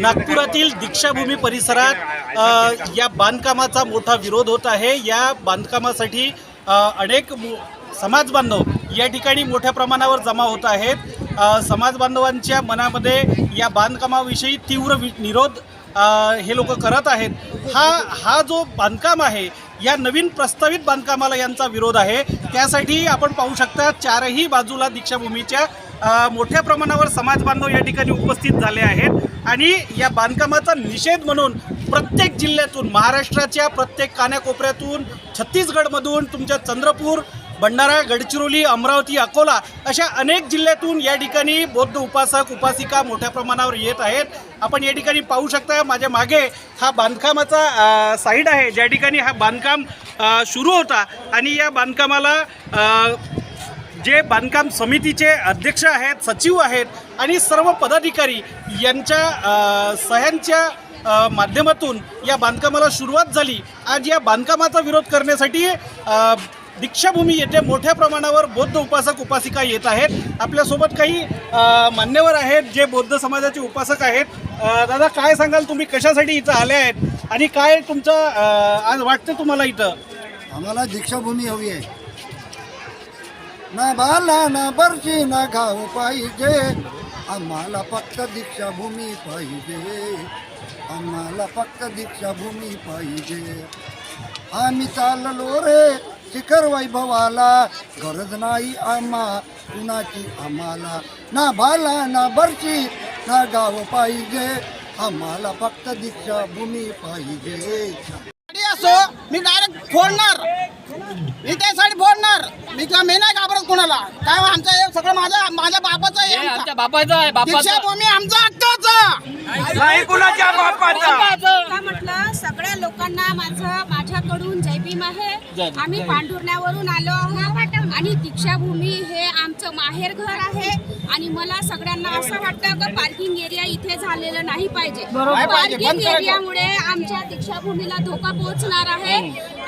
नागपुरातील दीक्षाभूमी परिसरात या बांधकामाचा मोठा विरोध होत आहे. या बांधकामासाठी अनेक समाज बांधव या ठिकाणी मोठ्या प्रमाणावर जमा होत आहेत. समाज बांधवांच्या मनामध्ये या बांधकामाविषयी तीव्र निरोध हे लोक करत आहेत. हा हा जो बांधकाम आहे या नवीन प्रस्तावित बांधकामाला यांचा विरोध आहे. त्यासाठी आपण पाहू शकता चारही बाजूला दीक्षाभूमीच्या मोठ्या प्रमाणावर समाज बांधव या ठिकाणी उपस्थित झाले आहेत. आणि या बांधकामाचा निषेध म्हणून प्रत्येक जिल्ह्यातून महाराष्ट्राच्या प्रत्येक कानाकोपऱ्यातून छत्तीसगडमधून तुमच्या चंद्रपूर भंडारा गडचिरोली अमरावती अकोला अशा अनेक जिल्ह्यातून या ठिकाणी बौद्ध उपासक उपासिका मोठ्या प्रमाणावर येत आहेत. आपण या ठिकाणी पाहू शकता माझ्या मागे हा बांधकामाचा साईड आहे. ज्या ठिकाणी हा बांधकाम सुरू होता आणि या बांधकामाला जे बांधकाम समितीचे अध्यक्ष आहेत सचिव आहेत आणि सर्व पदाधिकारी यांच्या सह्यांच्या माध्यमातून या बांधकामाला सुरुवात झाली. आज या बांधकामाचा विरोध करण्यासाठी दीक्षाभूमी येथे मोठ्या प्रमाणावर बौद्ध उपासक उपासिका येत आहेत. आपल्यासोबत काही मान्यवर आहेत जे बौद्ध समाजाचे उपासक आहेत. दादा काय सांगाल तुम्ही? कशासाठी इथं आले आहेत? आणि काय तुमचं आज वाटतं तुम्हाला इथं? आम्हाला दीक्षाभूमी हवी आहे. ना बाला ना बरशी ना खाऊ पाहिजे. आम्हाला फक्त दीक्षाभूमी पाहिजे. आम्हाला फक्त दीक्षाभूमी पाहिजे. आम्ही चाललो रे. शिखर वैभवाला गरज नाही आम्हा कुणाची आम्हाला? ना भाला ना बर्ची ना गाव पाहिजे. आम्हाला फक्त दीक्षाभूमी पाहिजे. गाडी असो मी डायरेक्ट फोडणार. मी त्यासाठी फोडणार. मी किंवा मी नाही घाबरत कोणाला. काय आमचं हे सगळं माझं माझ्या बापाचं आहे. आमच्या बापाचा आहे बापाचा. दीक्षाभूमी आमचा हक्काचा नाही कुणाच्या बापाचा? का म्हटलं? सगळ्या लोकांना माझं माझ्याकडून जय भीम आहे. आम्ही पांढुरण्यावरून आलो आहोत. आणि दीक्षाभूमी हे आमचं माहेर घर आहे आणि मला सगळ्यांना असं वाटतं की पार्किंग एरिया इथे झालेलं नाही पाहिजे. पार्किंग. एरियामुळे आमच्या दीक्षाभूमीला धोका पोहोचणार आहे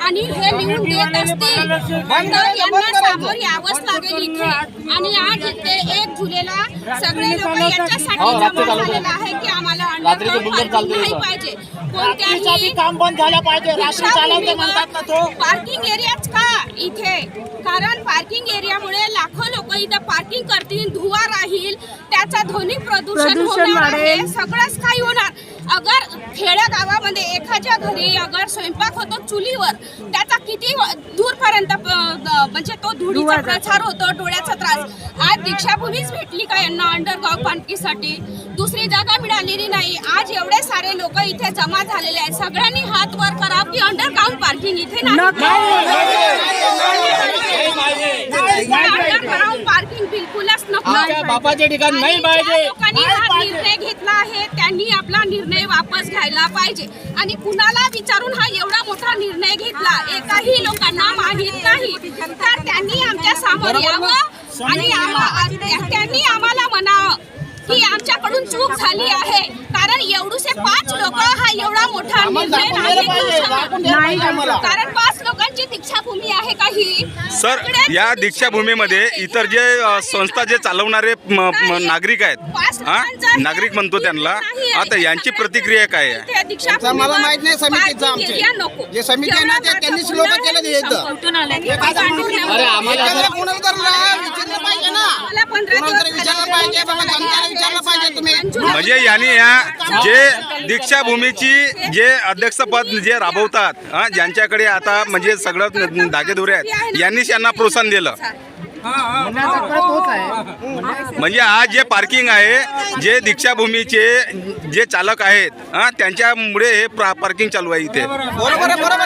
आणि हे लिहून देत असतील तर यांना सामोर यावंच लागेल इथे. आणि आज इथे एक जुलैला सगळे लोक याच्यासाठी जमा झालेला आहे की आम्हाला रात्रीचं पार्किंग चालते नाही. पाहिजे. कोणत्याही काम बंद झालं पाहिजे. रात्री चालवते म्हणतात ना तो. पार्किंग एरियाच का इथे? कारण पार्किंग एरियामुळे लाखो लोक इथं पार्किंग करतील धुवा राहील त्याचा ध्वनी प्रदूषण होणार आहे. सगळंच काही होणार. अगर खेड्या गावामध्ये एखाद्या घरी अगर स्वयंपाक होतो चुलीवर त्याचा किती दूरपर्यंत म्हणजे तो धुळीचा प्रसार होतो डोळ्याचा त्रास. आज दीक्षाभूमीच भेटली का यांना अंडरग्राऊंड पार्किंगसाठी दुसरी जागा मिळालेली नाही. आज एवढे सारे लोक इथे जमा झालेले आहेत सगळ्यांनी हात वर करा की अंडरग्राऊंड पार्किंग इथे अंडरग्राऊंड पार्किंग बिलकुलच नको ठिकाणी नाही पाहिजे. लोकांनी हा निर्णय घेतला आहे त्यांनी आपला निर्णय वापस घ्यायला पाहिजे आणि कुणाला विचारून हा एवढा मोठा निर्णय घेतला एकाही लोकांना माहीत नाही तर त्यांनी आमच्यासमोर यावं आणि त्यांनी आम्हाला म्हणावं की आमच्याकडून चूक झाली आहे कारण एवढूसे पाच लोक हा एवढा मोठा निर्णय नाही. कारण पाच लोकांची दीक्षाभूमी आहे का ही? सर या दीक्षाभूमीमध्ये इतर जे संस्था जे चालवणारे नागरिक आहेत हा? नागरिक म्हणतो त्यांना आता यांची प्रतिक्रिया काय आहे? मला माहीत नाही समितीचं आमचे. जे समिती आहे ना, ते त्यांनीच लोकं केलं कोणाला तर रा- विचारलं पाहिजे ना. मला पंधरा कोणाला तरी दिवस विचारलं पाहिजे बाबा जनतेला विचारलं पाहिजे तुम्ही. म्हणजे यांनी या जे दीक्षाभूमीची जे अध्यक्षपद जे राबवतात हा, ज्यांच्याकडे आता म्हणजे सगळं धागेदोरे आहेत. यांनीच यांना प्रोत्साहन दिलं. म्हणजे आज जे पार्किंग आहे जे दीक्षाभूमीचे जे चालक आहेत हा, त्यांच्यामुळे हे प्रा- पार्किंग चालू आहे इथे.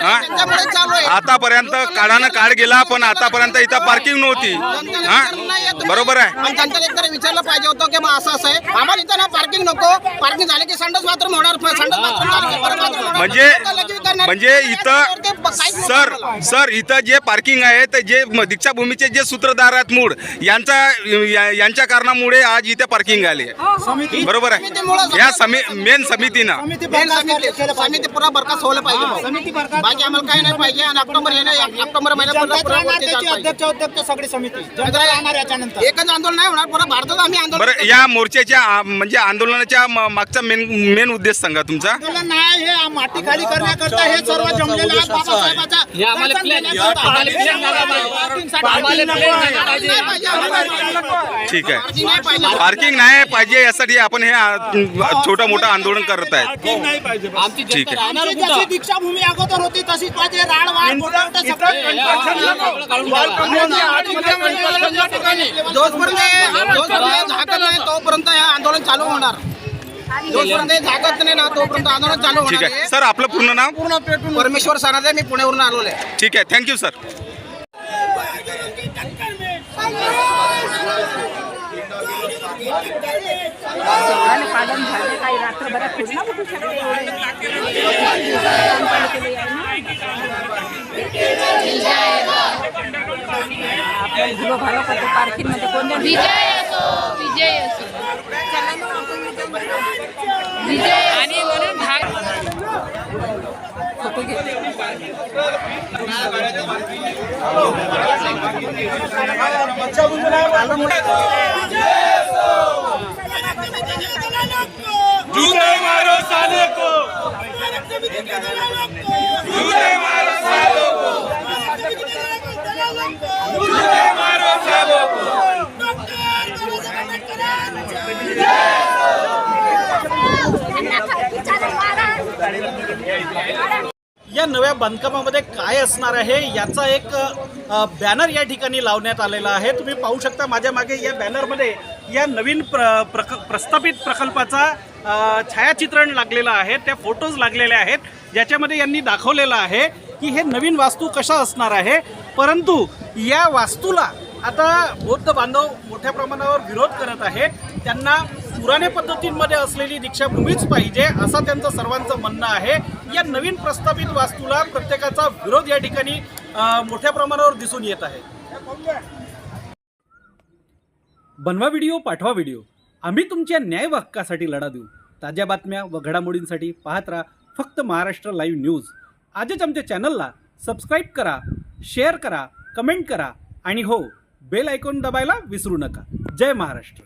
हा? आतापर्यंत काळानं काळ गेला पण आतापर्यंत इथं पार्किंग नव्हती. हा? बरोबर आहे. पण जनतेला एकदा विचारलं पाहिजे होतं की बा असं असं आहे. आम्हाला इथं ना पार्किंग नको. पार्किंग झाले की संडास बाथरूम होणार संडास बाथरूम झाले की परत बाथरूम होणार. म्हणजे लोकं लगेच करणार म्हणजे इथं काहीच सर. सर इथं जे पार्किंग आहे तर जे म- दीक्षाभूमीचे जे सूत्रधार आहेत मूळ यांचा या- यांच्या कारणामुळे आज इथे पार्किंग आले बरोबर आहे. या समी मेन समितीनं. मेन समिती समिती पुरा बरखास्त व्हायला पाहिजे भाऊ. बाकी आम्हाला काही नाही पाहिजे. आणि ऑक्टोबर हे नाही ऑक्टोबर महिन्यात पुरा वरती जायला पाहिजे. सगळी समिती. एकच आंदोलन नाही होणार पुरा भारतात आम्ही आंदोलन बरं या मोर्चाच्या आ, म्हणजे आंदोलनाच्या म- मागचा मेन मेन उद्देश सांगा तुमचा नाही हे माती खाली करण्याकरता हे सर्व जमलेलं आहे बाबासाहेबाचा हे आम्हाला प्लॅन आम्हाला प्लॅन झाला पाहिजे आम्हाला प्लॅन झाला पाहिजे नाही पाहिजे, आम्हाला. ठीक आहे पार्किंग नाही पाहिजे पार्किंग नाही पाहिजे यासाठी आपण हे आ, छोटं मोठं आंदोलन करत आहेत आमची ठीक जनता आहे. राहणार कुठं दीक्षाभूमी अगोदर होती तशीच पाहिजे. जोपर्यंत जोपर्यंत झाकत नाही तोपर्यंत हे आंदोलन चालू होणार. जोपर्यंत हे झाकत नाही ना तोपर्यंत आंदोलन चालू ठीक होणार आहे. सर आपलं पूर्ण नाव? पूर्ण पेटून परमेश्वर सरादे मी पुण्यावरून आलो आहे. ठीक आहे. थँक्यू सर पालन झाले काही रात्रभरात थोडी ना उठू शकते आपण झुलो भालो करतो पार्किंगमध्ये कोण? विजय असो विजय असो. विजय आणि म्हणून फोटो घेते या नव्या बांधकामामध्ये काय असणार आहे याचा एक बॅनर या ठिकाणी लावण्यात आलेला आहे. तुम्ही पाहू शकता माझ्या मागे या बॅनरमध्ये या नवीन प्र प्रक प्रस्थापित प्रकल्पाचा छायाचित्रण लागलेलं आहे. त्या फोटोज लागलेले आहेत. ज्याच्यामध्ये यांनी दाखवलेलं आहे की हे नवीन वास्तू कशा असणार आहे. परंतु या वास्तूला आता बौद्ध बांधव मोठ्या प्रमाणावर विरोध करत आहेत. त्यांना पुराने पद्धतींमध्ये असलेली दीक्षाभूमीच पाहिजे असं त्यांचं सर्वांचं म्हणणं आहे. या नवीन प्रस्तावित वास्तूला प्रत्येकाचा विरोध या ठिकाणी मोठ्या प्रमाणावर दिसून येत आहे. बनवा व्हिडिओ पाठवा व्हिडिओ. आम्ही तुमच्या न्याय हक्कासाठी लढा देऊ. ताज्या बातम्या व घडामोडींसाठी पाहत राहा फक्त महाराष्ट्र लाईव्ह न्यूज. आजच आमच्या चॅनलला सबस्क्राईब करा शेअर करा कमेंट करा आणि हो बेल आयकॉन दबायला विसरू नका. जय महाराष्ट्र.